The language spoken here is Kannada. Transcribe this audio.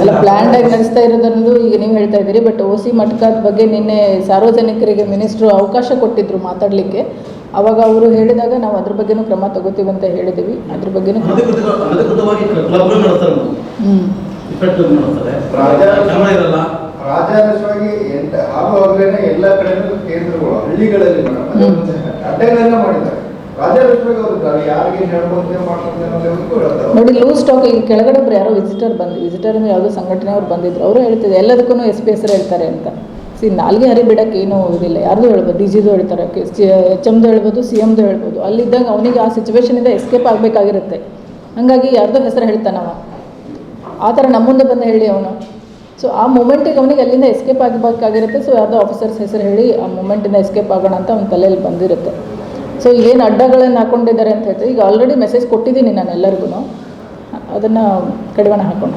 ಅಲ್ಲ ಪ್ಲ್ಯಾಂಡ್ ಆಗಿ ನಡೆಸ್ತಾ ಇರೋದನ್ನು ಈಗ ನೀವು ಹೇಳ್ತಾ ಇದ್ದೀರಿ ಬಟ್ ಓ ಸಿ ಮಟ್ಕಾದ ಬಗ್ಗೆ ನಿನ್ನೆ ಸಾರ್ವಜನಿಕರಿಗೆ ಮಿನಿಸ್ಟ್ರು ಅವಕಾಶ ಕೊಟ್ಟಿದ್ರು ಮಾತಾಡಲಿಕ್ಕೆ. ಅವಾಗ ಅವರು ಹೇಳಿದಾಗ ನಾವು ಅದ್ರ ಬಗ್ಗೆನೂ ಕ್ರಮ ತಗೋತೀವಿ ಅಂತ ಹೇಳಿದ್ದೀವಿ ಅದ್ರ ಬಗ್ಗೆನೂ ರಾಜಾರಸವಾಗಿ ಎಂಟ ಆಗುವಾಗಲೇ ಎಲ್ಲ ಕಡೆ ಕೇಂದ್ರಗಳು ಹಳ್ಳಿಗಳಲ್ಲಿ ಅಡ್ಡೆಗಳೆಲ್ಲ ಮಾಡಿದ್ದಾರೆ. ನೋಡಿ, ಲೂಸ್ ಸ್ಟಾಕ್ ಈಗ ಕೆಳಗಡೆ ಒಬ್ರು ಯಾರೋ ವಿಸಿಟರ್ ಬಂದು ವಿಸಿಟರ್ ಅಂದರೆ ಯಾವುದೋ ಸಂಘಟನೆಯವ್ರು ಬಂದಿದ್ರು. ಅವರು ಹೇಳ್ತಿದ್ರು ಎಲ್ಲದಕ್ಕೂ ಎಸ್ ಪಿ ಹೆಸರು ಹೇಳ್ತಾರೆ ಅಂತ. ಸಿ ನಾಲ್ಗೆ ಹರಿ ಬಿಡಕ್ಕೆ ಏನೂ ಇದಿಲ್ಲ. ಯಾರ್ದು ಹೇಳ್ಬೋದು? ಡಿ ಜಿದು ಹೇಳ್ತಾರೆ ಎಚ್ ಎಮ್ದು ಹೇಳ್ಬೋದು, ಸಿ ಎಮ್ದು ಹೇಳ್ಬೋದು. ಅಲ್ಲಿದ್ದಾಗ ಅವನಿಗೆ ಆ ಸಿಚುವೇಶನಿಂದ ಎಸ್ಕೇಪ್ ಆಗಬೇಕಾಗಿರುತ್ತೆ. ಹಾಗಾಗಿ ಯಾರ್ದೋ ಹೆಸರು ಹೇಳ್ತಾನವ ಆ ಥರ ನಮ್ಮ ಮುಂದೆ ಬಂದು ಹೇಳಿ ಅವನು. ಸೊ ಆ ಮೂಮೆಂಟಿಗೆ ಅವನಿಗೆ ಅಲ್ಲಿಂದ ಎಸ್ಕೇಪ್ ಆಗಬೇಕಾಗಿರುತ್ತೆ. ಸೊ ಯಾವುದೋ ಆಫೀಸರ್ಸ್ ಹೆಸರು ಹೇಳಿ ಆ ಮೂಮೆಂಟಿಂದ ಎಸ್ಕೇಪ್ ಆಗೋಣ ಅಂತ ಅವನ ತಲೆಯಲ್ಲಿ ಬಂದಿರುತ್ತೆ. ಸೊ ಏನು ಅಡ್ಡಗಳನ್ನು ಹಾಕೊಂಡಿದ್ದಾರೆ ಅಂತ ಹೇಳ್ತಾರೆ. ಈಗ ಆಲ್ರೆಡಿ ಮೆಸೇಜ್ ಕೊಟ್ಟಿದ್ದೀನಿ ನಾನು ಎಲ್ಲರಿಗೂ ಅದನ್ನು ಕಡಿವಾಣ ಹಾಕೋಣ